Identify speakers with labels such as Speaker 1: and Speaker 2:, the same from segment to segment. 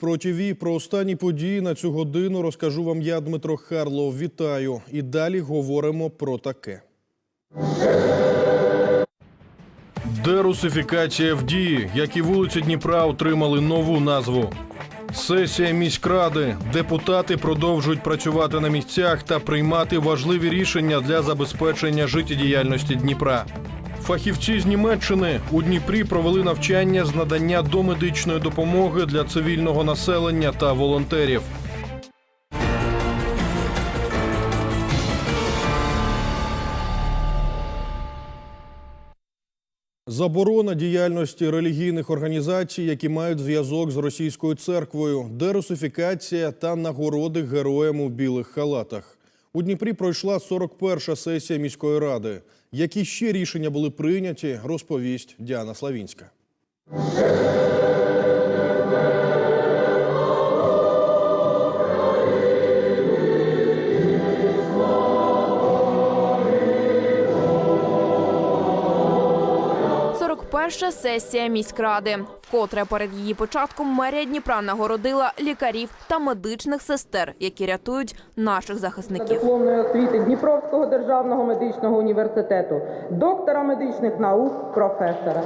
Speaker 1: Про ТІВІ, про останні події на цю годину розкажу вам я, Дмитро Харлов. Вітаю. І далі говоримо про таке. Дерусифікація в дії, як і вулиці Дніпра отримали нову назву. Сесія міськради. Депутати продовжують працювати на місцях та приймати важливі рішення для забезпечення життєдіяльності Дніпра. Фахівці з Німеччини у Дніпрі провели навчання з надання домедичної допомоги для цивільного населення та волонтерів. Заборона діяльності релігійних організацій, які мають зв'язок з російською церквою, дерусифікація та нагороди героям у білих халатах. У Дніпрі пройшла 41-ша сесія міської ради. Які ще рішення були прийняті, розповість Діана Славінська.
Speaker 2: – 41-ша сесія міськради. Вкотре перед її початком мерія Дніпра нагородила лікарів та медичних сестер, які рятують наших захисників.
Speaker 3: дипломної освіти Дніпровського державного медичного університету, доктора медичних наук, професора.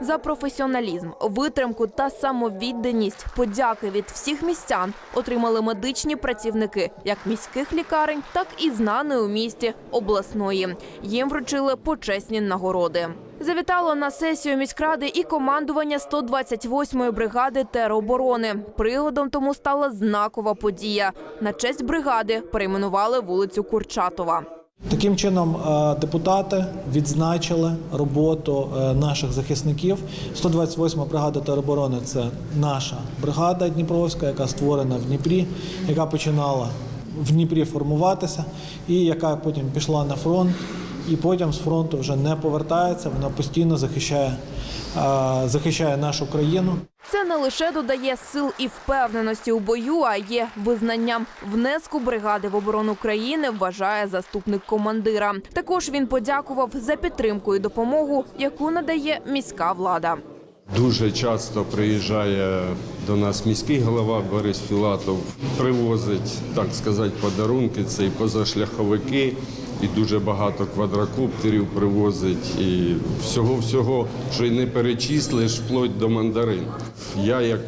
Speaker 2: За професіоналізм, витримку та самовідданість подяки від всіх містян отримали медичні працівники як міських лікарень, так і знаної у місті обласної. Їм вручили почесні нагороди. Завітало на сесію міськради і командування 128-ї бригади тероборони. Приводом тому стала знакова подія. На честь бригади перейменували вулицю Курчатова.
Speaker 4: Таким чином, е, депутати відзначили роботу е, наших захисників. 128 бригада тероборони це наша бригада Дніпровська, яка створена в Дніпрі, яка починала в Дніпрі формуватися, і яка потім пішла на фронт, і потім з фронту вже не повертається. Вона постійно захищає, захищає нашу країну.
Speaker 2: Це не лише додає сил і впевненості у бою, а є визнанням внеску бригади в оборону країни, вважає заступник командира. Також він подякував за підтримку і допомогу, яку надає міська влада.
Speaker 5: Дуже часто приїжджає до нас міський голова Борис Філатов, привозить, так сказати, подарунки. Це і позашляховики, і дуже багато квадрокоптерів привозить, і всього-всього, що й не перечислиш, вплоть до мандарин. Я як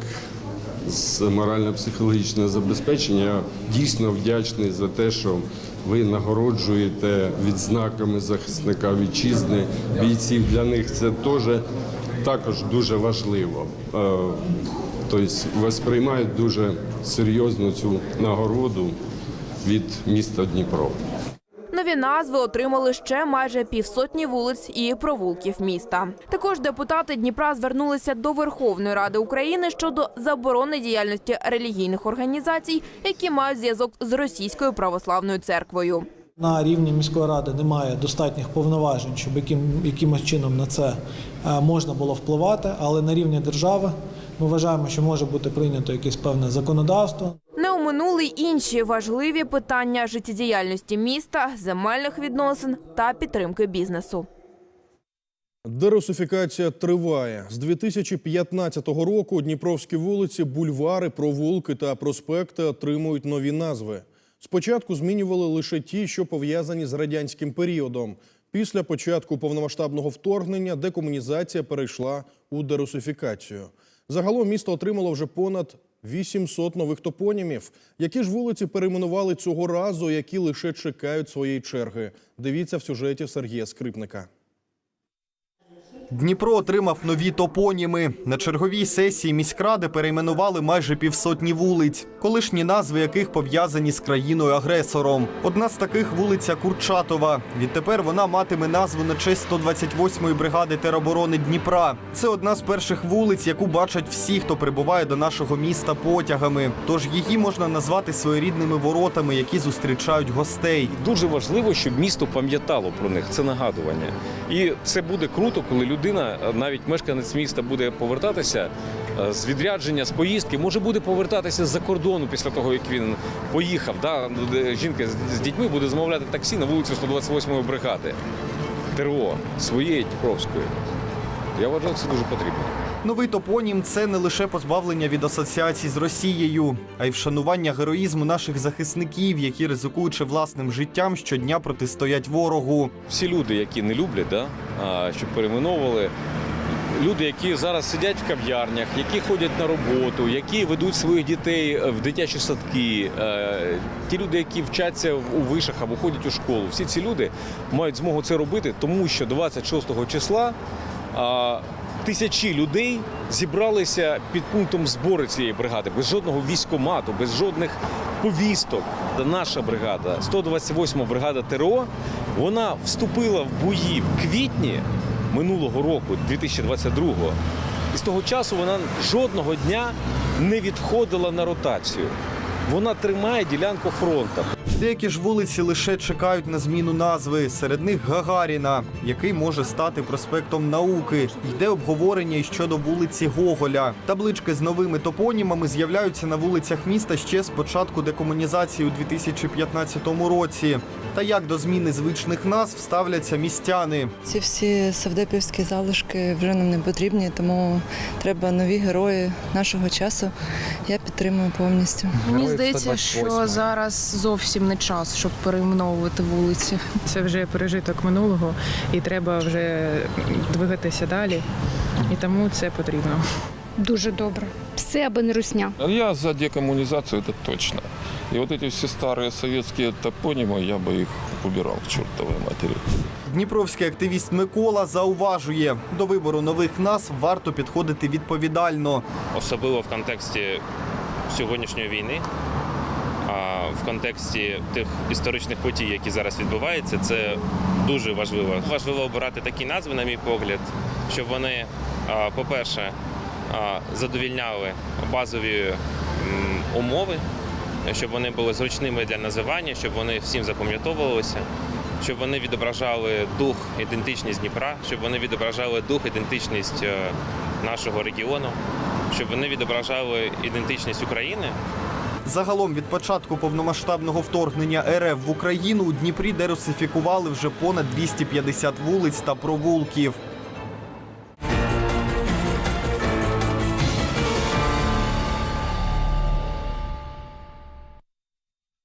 Speaker 5: з морально-психологічного забезпечення дійсно вдячний за те, що ви нагороджуєте відзнаками захисника вітчизни, бійців. Для них це теж також дуже важливо. Е, Тобто восприймають дуже серйозно цю нагороду від міста Дніпро.
Speaker 2: Нові назви отримали ще майже півсотні вулиць і провулків міста. Також депутати Дніпра звернулися до Верховної Ради України щодо заборони діяльності релігійних організацій, які мають зв'язок з російською православною церквою.
Speaker 4: На рівні міської ради немає достатніх повноважень, щоб яким, якимось чином на це е, можна було впливати, але на рівні держави ми вважаємо, що може бути прийнято якесь певне законодавство.
Speaker 2: Не оминули й інші важливі питання життєдіяльності міста, земельних відносин та підтримки бізнесу.
Speaker 1: Дерусифікація триває. З 2015 року Дніпровські вулиці, бульвари, провулки та проспекти отримують нові назви. Спочатку змінювали лише ті, що пов'язані з радянським періодом. Після початку повномасштабного вторгнення декомунізація перейшла у дерусифікацію. Загалом місто отримало вже понад 800 нових топонімів. Які ж вулиці перейменували цього разу, які лише чекають своєї черги? Дивіться в сюжеті Сергія Скрипника.
Speaker 6: Дніпро отримав нові топоніми. На черговій сесії міськради перейменували майже півсотні вулиць, колишні назви яких пов'язані з країною-агресором. Одна з таких вулиця Курчатова. Відтепер вона матиме назву на честь 128-ї бригади тероборони Дніпра. Це одна з перших вулиць, яку бачать всі, хто прибуває до нашого міста потягами. Тож її можна назвати своєрідними воротами, які зустрічають гостей.
Speaker 7: Дуже важливо, щоб місто пам'ятало про них. Це нагадування. І це буде круто, коли людина, навіть мешканець міста, буде повертатися е, з відрядження, з поїздки, може буде повертатися з-за кордону після того, як він поїхав. Да? Жінка з- з дітьми буде замовляти таксі на вулицю 128-ї бригади ТРО своєї Дніпровської. Я вважав, це дуже потрібно.
Speaker 6: Новий топонім це не лише позбавлення від асоціацій з Росією, а й вшанування героїзму наших захисників, які ризикуючи власним життям, щодня протистоять ворогу.
Speaker 7: Всі люди, які не люблять, да, щоб перейменовували. Люди, які зараз сидять в кав'ярнях, які ходять на роботу, які ведуть своїх дітей е, в дитячі садки, е, ті люди, які вчаться у вишах або ходять у школу, всі ці люди мають змогу це робити, тому що 26 числа тисячі людей зібралися під пунктом збору цієї бригади без жодного військомату, без жодних повісток. Наша бригада, 128 бригада ТРО, вона вступила в бої в квітні минулого року, 2022-го. І з того часу вона жодного дня не відходила на ротацію. Вона тримає ділянку фронту.
Speaker 6: Деякі ж вулиці лише чекають на зміну назви. Серед них Гагаріна, який може стати проспектом науки. Йде обговорення і щодо вулиці Гоголя. Таблички з новими топонімами з'являються на вулицях міста ще з початку декомунізації у 2015 році. Та як до зміни звичних назв ставляться містяни?
Speaker 8: Ці всі савдепівські залишки вже нам не потрібні, тому треба нові герої нашого часу. Я підтримую повністю.
Speaker 3: Мені здається, що зараз зовсім не час, щоб перейменовувати вулиці.
Speaker 9: Це вже пережиток минулого, і треба вже двигатися далі. І тому це потрібно.
Speaker 3: Дуже добре.
Speaker 10: Все аби не русня.
Speaker 11: Я за декоммунизацию, это точно. И вот эти все старые советские топонимы, я бы их убирал к чертовой матери.
Speaker 6: Дніпровський активіст Микола зауважує, до вибору нових назв варто підходити відповідально.
Speaker 12: особливо в контексті сьогоднішньої війни, а в контексті тих історичних подій, які зараз відбуваються, це дуже важливо. Важливо обирати такі назви, на мій погляд, щоб вони, по-перше, задовільняли базові умови, щоб вони були зручними для називання, щоб вони всім запам'ятовувалися. Щоб вони відображали дух, ідентичність Дніпра, щоб вони відображали дух, ідентичність е, нашого регіону, щоб вони відображали ідентичність України.
Speaker 6: Загалом від початку повномасштабного вторгнення РФ в Україну у Дніпрі дерусифікували вже понад 250 вулиць та провулків.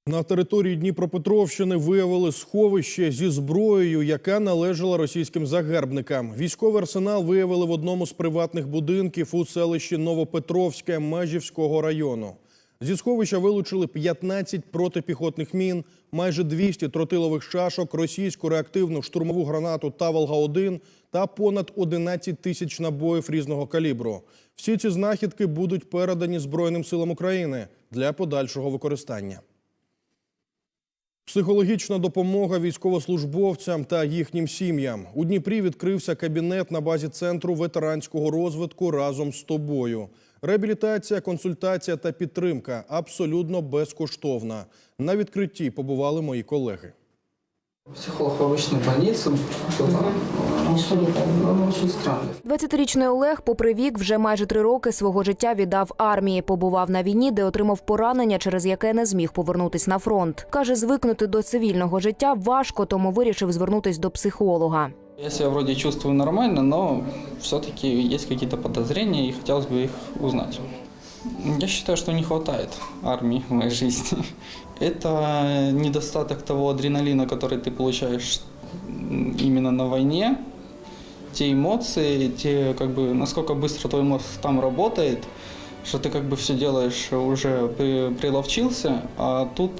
Speaker 1: На території Дніпропетровщини виявили сховище зі зброєю, яка належала російським загарбникам. Військовий арсенал виявили в одному з приватних будинків у селищі Новопетровське Межівського району. Зі сховища вилучили 15 протипіхотних мін, майже 200 тротилових шашок, російську реактивну штурмову гранату Таволга-1 та понад 11 тисяч набоїв різного калібру. Всі ці знахідки будуть передані Збройним силам України для подальшого використання. Психологічна допомога військовослужбовцям та їхнім сім'ям. У Дніпрі відкрився кабінет на базі центру ветеранського розвитку разом з тобою. Реабілітація, консультація та підтримка абсолютно безкоштовна. На відкритті побували мої колеги.
Speaker 13: Психолог в обычной больнице была. Он очень странный.
Speaker 14: 20-річний Олег, попри вік, вже майже три роки свого життя віддав армії. Побував на війні, де отримав поранення, через яке не зміг повернутись на фронт. Каже, звикнути до цивільного життя важко, тому вирішив звернутись до психолога.
Speaker 13: Я себя вроде чувствую нормально, но все-таки есть какие-то подозрения и хотелось бы их узнать. Я считаю, что не хватает армии в моей жизни. Это недостаток того адреналина, который ты получаешь именно на войне, те эмоции, те, как бы, насколько быстро твой мозг там работает, что ты как бы все делаешь, уже при- приловчился, а тут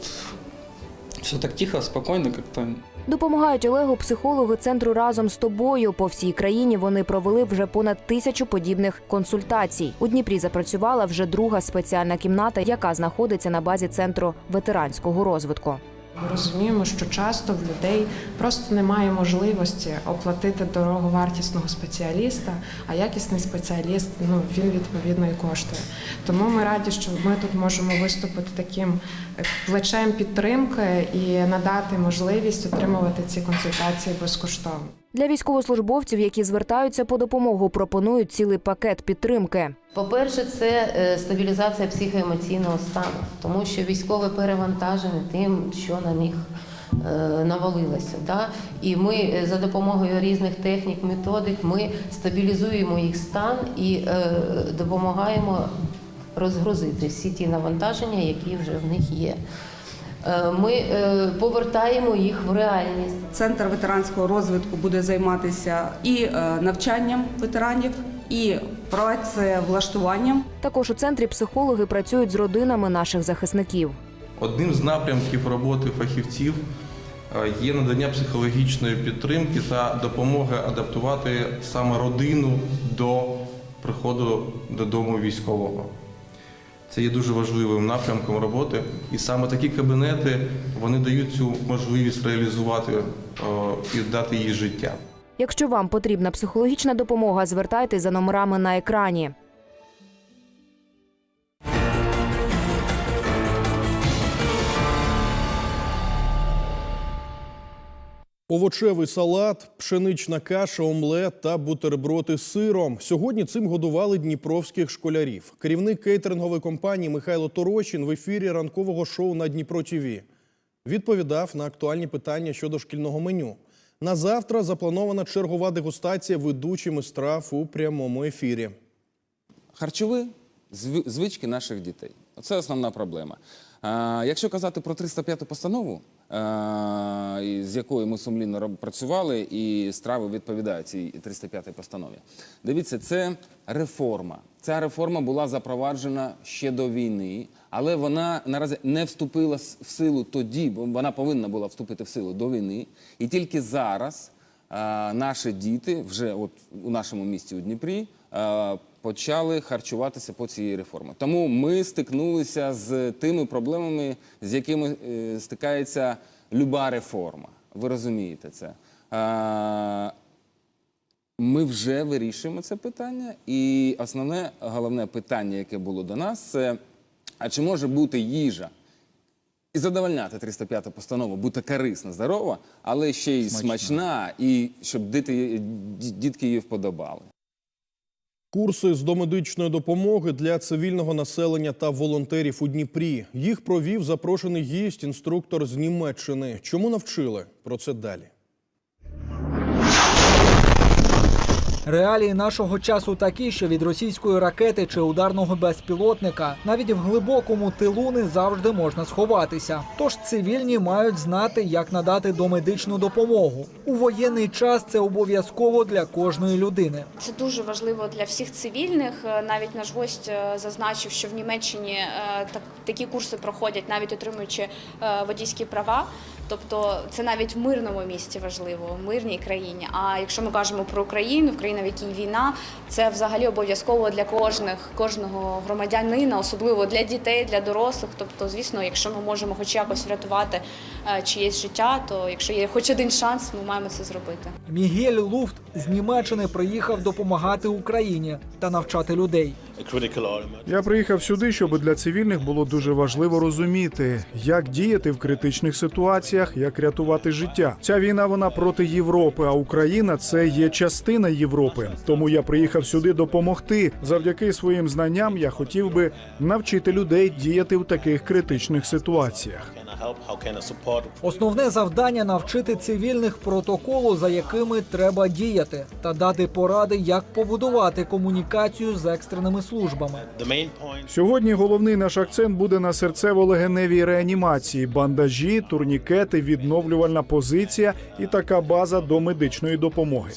Speaker 13: все так тихо, спокойно как-то.
Speaker 14: Допомагають Олегу психологи центру разом з тобою. По всій країні вони провели вже понад тисячу подібних консультацій. У Дніпрі запрацювала вже друга спеціальна кімната, яка знаходиться на базі центру ветеранського розвитку.
Speaker 9: Ми розуміємо, що часто в людей просто немає можливості оплатити дороговартісного спеціаліста, а якісний спеціаліст ну він відповідно і коштує. Тому ми раді, що ми тут можемо виступити таким е, плечем підтримки і надати можливість отримувати ці консультації безкоштовно.
Speaker 14: Для військовослужбовців, які звертаються по допомогу, пропонують цілий пакет підтримки.
Speaker 10: По-перше, це е, стабілізація психоемоційного стану, тому що військові перевантажені тим, що на них е, навалилася. Да? І ми е, за допомогою різних технік, методик ми стабілізуємо їх стан і допомагаємо розгрузити всі ті навантаження, які вже в них є. Е, Ми е, повертаємо їх в реальність.
Speaker 15: Центр ветеранського розвитку буде займатися і е, навчанням ветеранів, і працевлаштуванням.
Speaker 2: Також у центрі психологи працюють з родинами наших захисників.
Speaker 11: Одним з напрямків роботи фахівців є надання психологічної підтримки та допомоги адаптувати саме родину до приходу додому військового. Це є дуже важливим напрямком роботи, і саме такі кабінети вони дають цю можливість реалізувати е, і дати їй життя.
Speaker 2: Якщо вам потрібна психологічна допомога, звертайтеся за номерами на екрані.
Speaker 1: Овочевий салат, пшенична каша, омлет та бутерброди з сиром. Сьогодні цим годували дніпровських школярів. Керівник кейтерингової компанії Михайло Торощин в ефірі ранкового шоу на Дніпро ТВ відповідав на актуальні питання щодо шкільного меню. На завтра запланована чергова дегустація ведучими страв у прямому ефірі.
Speaker 16: харчові зв- звички наших дітей. Це основна проблема. Якщо казати про 305 постанову, з якою ми сумлінно працювали, і страви відповідають цій 305 постанові. Дивіться, це реформа. Ця реформа була запроваджена ще до війни, але вона наразі не вступила в силу тоді, бо вона повинна була вступити в силу до війни. І тільки зараз а, наші діти вже от у нашому місті у Дніпрі почали харчуватися по цій реформі. Тому ми стикнулися з тими проблемами, з якими е, стикається люба реформа. Ви розумієте це. Ми вже вирішуємо це питання, і основне головне питання, яке було до нас, це а чи може бути їжа і задовольняти 305 постанову, бути корисна, здорова, але ще й смачна, і щоб діти, дітки її вподобали.
Speaker 1: Курси з домедичної допомоги для цивільного населення та волонтерів у Дніпрі. Їх провів запрошений гість, інструктор з Німеччини. Чому навчили? Про це далі.
Speaker 17: Реалії нашого часу такі, що від російської ракети чи ударного безпілотника навіть в глибокому тилу не завжди можна сховатися. Тож цивільні мають знати, як надати домедичну допомогу. У воєнний час це обов'язково для кожної людини.
Speaker 18: Це дуже важливо для всіх цивільних. Е, Навіть наш гость е, зазначив, що в Німеччині е, так, такі курси проходять, навіть отримуючи водійські права. Тобто це навіть в мирному місті важливо, в мирній країні. А якщо ми кажемо про Україну, в країні, в якій війна, це взагалі обов'язково для кожних, кожного громадянина, особливо для дітей, для дорослих. Тобто, звісно, якщо ми можемо хоч якось врятувати е, чиєсь життя, то якщо є хоч один шанс, ми маємо це зробити.
Speaker 17: Мігель Луфт з Німеччини приїхав допомагати Україні та навчати людей.
Speaker 19: Я приїхав сюди, щоб для цивільних було дуже важливо розуміти, як діяти в критичних ситуаціях, як рятувати життя. Ця війна вона проти Європи, а Україна це є частина Європи. Тому я приїхав сюди допомогти. Завдяки своїм знанням я хотів би навчити людей діяти в таких критичних ситуаціях.
Speaker 17: Основне завдання навчити цивільних протоколу, за якими треба діяти, та дати поради, як побудувати комунікацію з екстреними службами.
Speaker 19: Сьогодні головний наш акцент буде на серцево-легеневій реанімації, бандажі, турнікети, відновлювальна позиція і така база до медичної допомоги.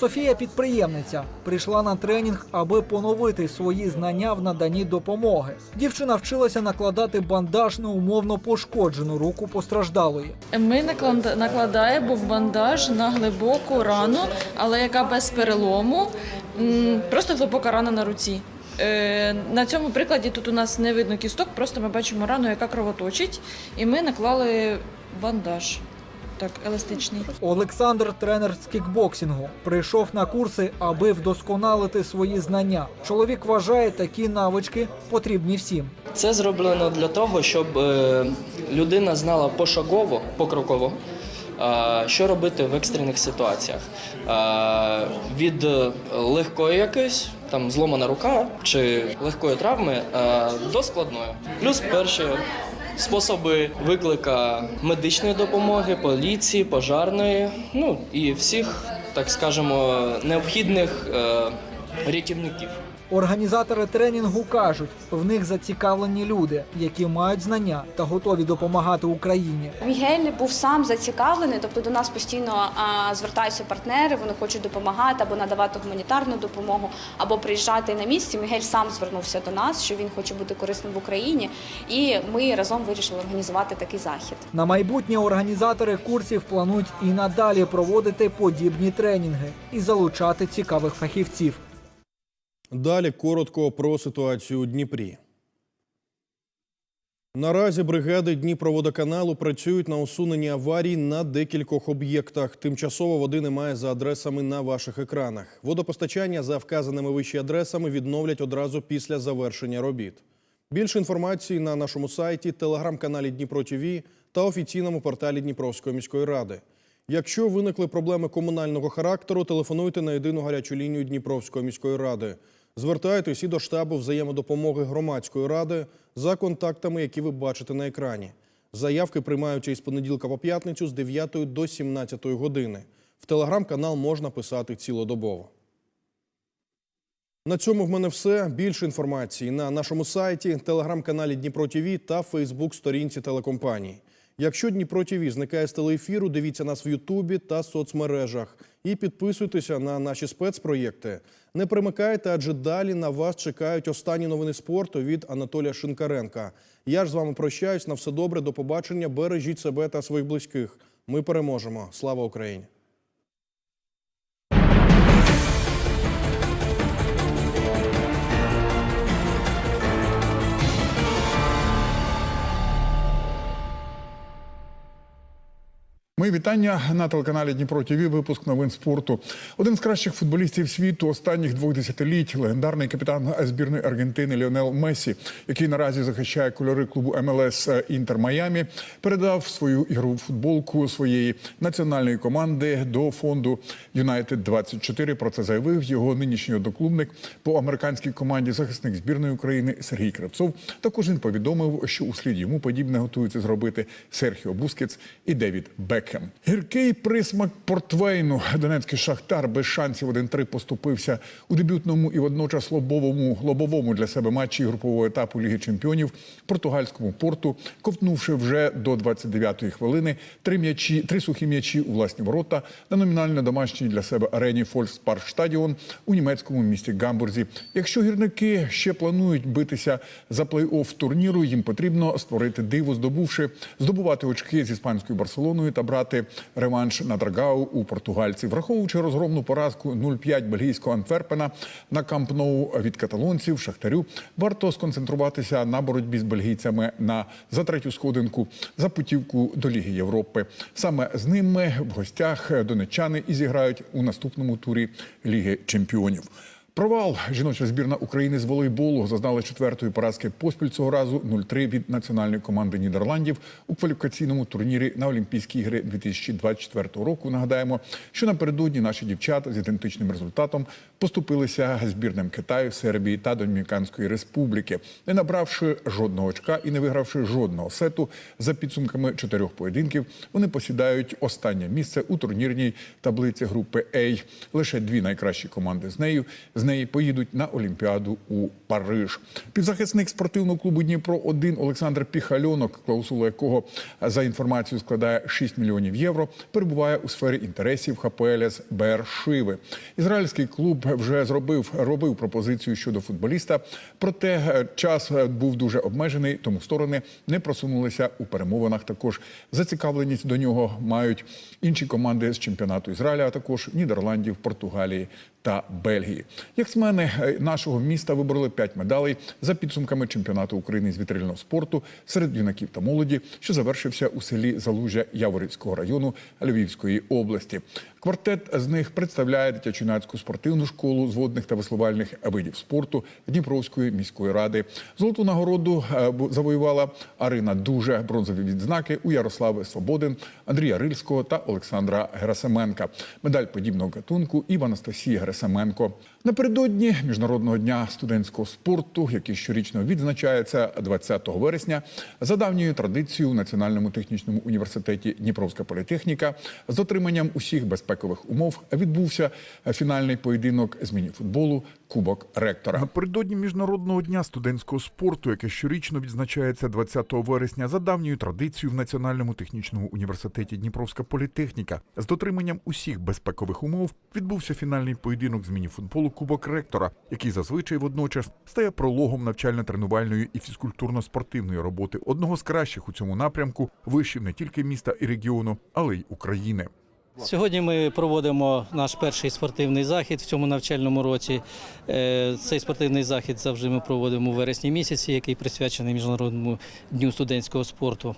Speaker 17: Софія підприємниця прийшла на тренінг, аби поновити свої знання в наданні допомоги. Дівчина вчилася накладати бандаж на умовно пошкоджену руку постраждалої.
Speaker 20: Ми наклад- накладаємо бандаж на глибоку рану, але яка без перелому, просто глибока рана на руці. Е, На цьому прикладі тут у нас не видно кісток, просто ми бачимо рану, яка кровоточить, і ми наклали бандаж. Так, еластичний.
Speaker 17: Олександр, тренер з кікбоксингу, прийшов на курси, аби вдосконалити свої знання. Чоловік вважає, такі навички потрібні всім.
Speaker 21: Це зроблено для того, щоб е, людина знала пошагово, покроково, що робити в екстрених ситуаціях. Від е, легкої якоїсь, там зломана рука чи легкої травми до складної. Плюс перші способи виклика медичної допомоги, поліції, пожарної, ну і всіх, так скажемо, необхідних е, рятівників.
Speaker 17: Організатори тренінгу кажуть, в них зацікавлені люди, які мають знання та готові допомагати Україні.
Speaker 18: Мігель був сам зацікавлений, тобто до нас постійно а, звертаються партнери, вони хочуть допомагати або надавати гуманітарну допомогу, або приїжджати на місці. Мігель сам звернувся до нас, що він хоче бути корисним в Україні, і ми разом вирішили організувати такий захід.
Speaker 17: На майбутнє організатори курсів планують і надалі проводити подібні тренінги і залучати цікавих фахівців.
Speaker 1: Далі коротко про ситуацію у Дніпрі. Наразі бригади Дніпроводоканалу працюють на усуненні аварій на декількох об'єктах. Тимчасово води немає за адресами на ваших екранах. Водопостачання за вказаними вище адресами відновлять одразу після завершення робіт. Більше інформації на нашому сайті, телеграм-каналі Дніпро ТВ та офіційному порталі Дніпровської міської ради. Якщо виникли проблеми комунального характеру, телефонуйте на єдину гарячу лінію Дніпровської міської ради. Звертайтесь і до штабу взаємодопомоги громадської ради за контактами, які ви бачите на екрані. Заявки приймаються із понеділка по п'ятницю з 9 до 17 години. В телеграм-канал можна писати цілодобово. На цьому в мене все. Більше інформації на нашому сайті, телеграм-каналі Дніпро ТВ та Фейсбук-сторінці телекомпанії. Якщо Дніпро ТВ зникає з телеефіру, дивіться нас в Ютубі та соцмережах і підписуйтеся на наші спецпроєкти. Не примикайте, адже далі на вас чекають останні новини спорту від Анатолія Шинкаренка. Я ж з вами прощаюсь. На все добре, до побачення. Бережіть себе та своїх близьких. Ми переможемо. Слава Україні!
Speaker 22: Мої вітання на телеканалі Дніпро ТВ. Випуск новин спорту. Один з кращих футболістів світу останніх двох десятиліть, легендарний капітан збірної Аргентини Ліонел Месі, який наразі захищає кольори клубу МЛС Інтер Майамі, передав свою ігрову футболку своєї національної команди до фонду Юнайтед 24 Про це заявив його нинішній одноклубник по американській команді захисник збірної України Сергій Крепцов. Також він повідомив, що у слід йому подібне готуються зробити Серхіо Бускетс і Девід Бекхем. Гіркий присмак Портвейну. Донецький шахтар без шансів 1-3 поступився у дебютному і водночас лобовому лобовому для себе матчі групового етапу Ліги Чемпіонів португальському порту, ковтнувши вже до 29-ї хвилини три м'ячі, три сухі м'ячі у власні ворота на номінально домашній для себе арені Фолькспаркстадіон у німецькому місті Гамбурзі. Якщо гірники ще планують битися за плей-офф турніру, їм потрібно створити диво, здобувши здобувати очки з іспанською Барселоною та брати реванш на Драгау у португальців, враховуючи розгромну поразку 0-5 бельгійського Антверпена на Камп Ноу від каталонців Шахтарю, варто сконцентруватися на боротьбі з бельгійцями на за третю сходинку за путівку до Ліги Європи. Саме з ними в гостях донеччани і зіграють у наступному турі Ліги Чемпіонів. Провал жіноча збірна України з волейболу зазнала четвертої поразки поспіль цього разу 0-3 від національної команди Нідерландів у кваліфікаційному турнірі на Олімпійські ігри 2024 року. Нагадаємо, що напередодні наші дівчата з ідентичним результатом поступилися збірним Китаю, Сербії та Домініканської Республіки, не набравши жодного очка і не вигравши жодного сету за підсумками чотирьох поєдинків. Вони посідають останнє місце у турнірній таблиці групи А. Лише дві найкращі команди з нею з неї поїдуть на Олімпіаду у Париж. Півзахисник спортивного клубу Дніпро 1 Олександр Піхальонок, клаусула якого за інформацією складає 6 мільйонів євро, перебуває у сфері інтересів ХПЛС Бершиви. Ізраїльський клуб вже зробив робив пропозицію щодо футболіста, проте час був дуже обмежений, тому сторони не просунулися у перемовинах. Також зацікавленість до нього мають інші команди з чемпіонату Ізраїля, а також Нідерландів, Португалії та Бельгії. Яхтсмени нашого міста вибороли 5 медалей за підсумками чемпіонату України з вітрильного спорту серед юнаків та молоді, що завершився у селі Залужя Яворівського району Львівської області. Квартет з них представляє дитячо-юнацьку спортивну школу з водних та веслувальних видів спорту Дніпровської міської ради. Золоту нагороду завоювала Арина Дуже, бронзові відзнаки у Ярослави Свободин, Андрія Рильського та Олександра Герасименка. Медаль подібного гатунку і в Анастасії Герасименка
Speaker 23: Семенко. Напередодні міжнародного дня студентського спорту, який щорічно відзначається 20 вересня, за давньою традицією у Національному технічному університеті Дніпровська політехніка з дотриманням усіх безпекових умов відбувся фінальний поєдинок з мініфутболу Кубок ректора.
Speaker 22: Напередодні міжнародного дня студентського спорту, яке щорічно відзначається 20 вересня, за давньою традицією в Національному технічному університеті Дніпровська політехніка з дотриманням усіх безпекових умов відбувся фінальний поєдинок з мініфутболу Кубок ректора, який зазвичай водночас стає прологом навчально-тренувальної і фізкультурно-спортивної роботи одного з кращих у цьому напрямку вишів не тільки міста і регіону, але й України.
Speaker 24: Сьогодні ми проводимо наш перший спортивний захід в цьому навчальному році. Е, Цей спортивний захід завжди ми проводимо у вересні місяці, який присвячений Міжнародному дню студентського спорту.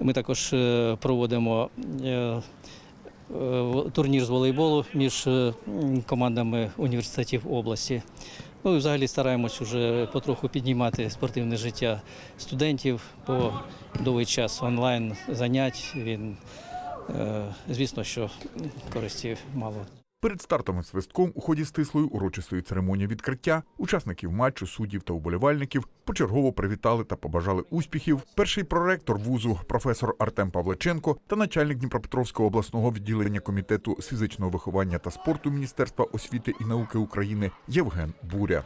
Speaker 24: Ми також е, проводимо е, турнір з волейболу між е, командами університетів області. Ну і взагалі стараємось уже потроху піднімати спортивне життя студентів, бо довгий час онлайн занять він Е, Звісно, що користі мало.
Speaker 22: Перед стартовим свистком у ході стислої урочистої церемонії відкриття учасників матчу, суддів та уболівальників почергово привітали та побажали успіхів. Перший проректор вузу професор Артем Павличенко та начальник Дніпропетровського обласного відділення комітету з фізичного виховання та спорту Міністерства освіти і науки України Євген Буря.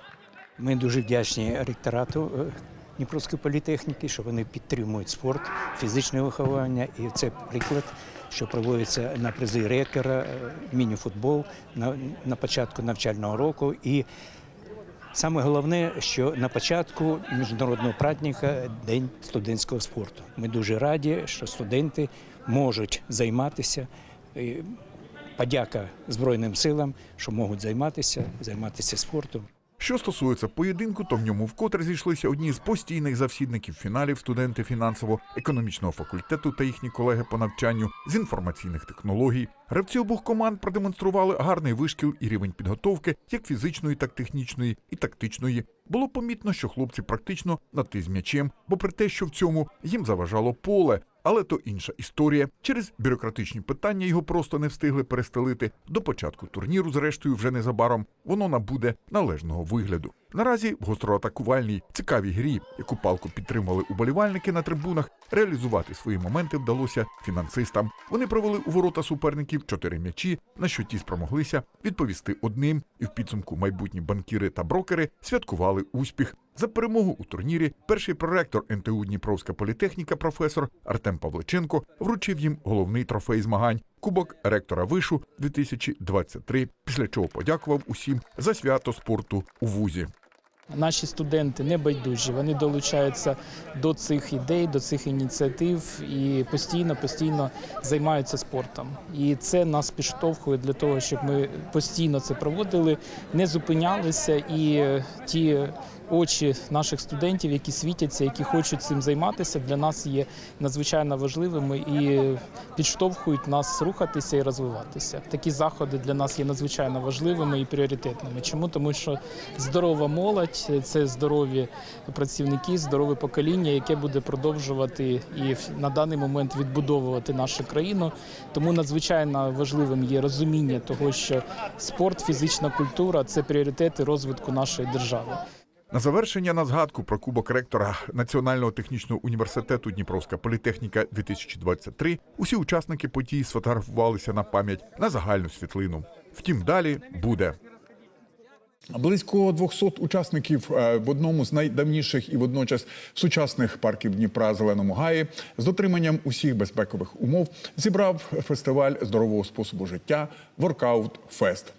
Speaker 8: Ми дуже вдячні ректорату е, Дніпровської політехніки, що вони підтримують спорт, фізичне виховання, і це приклад, що проводиться на призи ректора, е, міні-футбол на, на початку навчального року. І саме головне, що на початку міжнародного праздника День студентського спорту. Ми дуже раді, що студенти можуть займатися. Подяка Збройним силам, що можуть займатися, займатися спортом.
Speaker 22: Що стосується поєдинку, то в ньому вкотре зійшлися одні з постійних завсідників фіналів студенти фінансово-економічного факультету та їхні колеги по навчанню з інформаційних технологій. Гравці обох команд продемонстрували гарний вишкіл і рівень підготовки, як фізичної, так технічної і тактичної. Було помітно, що хлопці практично на ти з м'ячем, бо при те, що в цьому їм заважало поле. Але то інша історія. Через бюрократичні питання його просто не встигли перестелити. До початку турніру, зрештою, вже незабаром воно набуде належного вигляду. Наразі в гостроатакувальній цікавій грі, яку палку підтримували уболівальники на трибунах, реалізувати свої моменти вдалося фінансистам. Вони провели у ворота суперників чотири м'ячі, на що ті спромоглися відповісти одним, і в підсумку майбутні банкіри та брокери святкували успіх. За перемогу у турнірі перший проректор НТУ Дніпровська політехніка, професор Артем Павличенко вручив їм головний трофей змагань Кубок ректора вишу 2023, після чого подякував усім за свято спорту у вузі.
Speaker 25: Наші студенти не байдужі, вони долучаються до цих ідей, до цих ініціатив і постійно, постійно займаються спортом. І це нас підштовхує для того, щоб ми постійно це проводили, не зупинялися і е, ті. Очі наших студентів, які світяться, які хочуть цим займатися, для нас є надзвичайно важливими і підштовхують нас рухатися і розвиватися. Такі заходи для нас є надзвичайно важливими і пріоритетними. Чому тому, що здорова молодь це здорові працівники, здорове покоління, яке буде продовжувати і на даний момент відбудовувати нашу країну. Тому надзвичайно важливим є розуміння того, що спорт, фізична культура це пріоритети розвитку нашої держави.
Speaker 22: На завершення на згадку про кубок ректора Національного технічного університету Дніпровська політехніка 2023 усі учасники події сфотографувалися на пам'ять на загальну світлину. Втім, далі буде.
Speaker 23: Близько 200 учасників е, в одному з найдавніших і водночас сучасних парків Дніпра Зеленому Гаї з дотриманням усіх безпекових умов зібрав фестиваль здорового способу життя Воркаут Фест.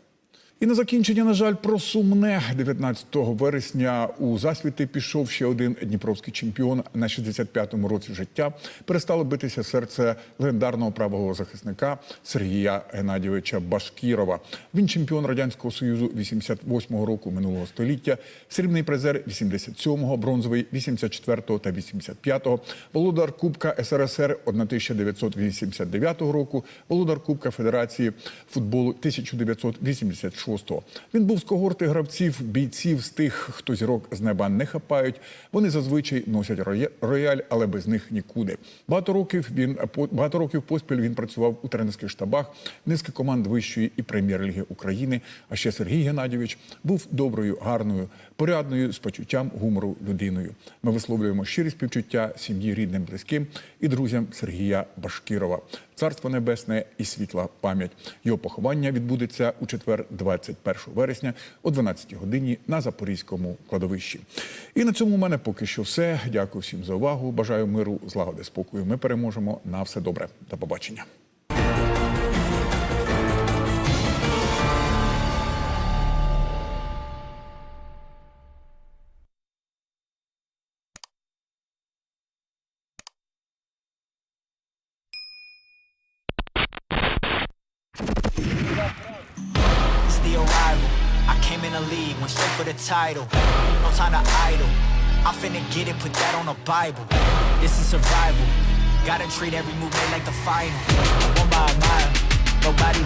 Speaker 23: І на закінчення, на жаль, про сумне 19 вересня у засвіти пішов ще один дніпровський чемпіон на 65-му році життя. Перестало битися серце легендарного правого захисника Сергія Геннадійовича Башкірова. Він чемпіон радянського союзу 88-го року минулого століття, срібний призер 87-го, бронзовий 84-го та 85-го, володар Кубка СРСР 1989 року, володар Кубка Федерації футболу 1986
Speaker 22: 96-го. Він був з когорти гравців, бійців з тих, хто зірок з неба не хапають. Вони зазвичай носять роя- рояль, але без них нікуди. Багато років він багато років поспіль він працював у тренерських штабах низки команд вищої і прем'єр-ліги України. А ще Сергій Геннадійович був доброю, гарною, порядною з почуттям гумору людиною. Ми висловлюємо щирі співчуття сім'ї рідним, близьким і друзям Сергія Башкірова. Царство небесне і світла пам'ять. Його поховання відбудеться у четвер, 21 вересня, о 12 годині на Запорізькому кладовищі. І на цьому у мене поки що все. Дякую всім за увагу. Бажаю миру, злагоди, спокою. Ми переможемо. На все добре. До побачення.
Speaker 26: Title. No time to idle. I'm finna get it, put that on the Bible. This is survival. Gotta treat every move made like the final. One by a mile. Nobody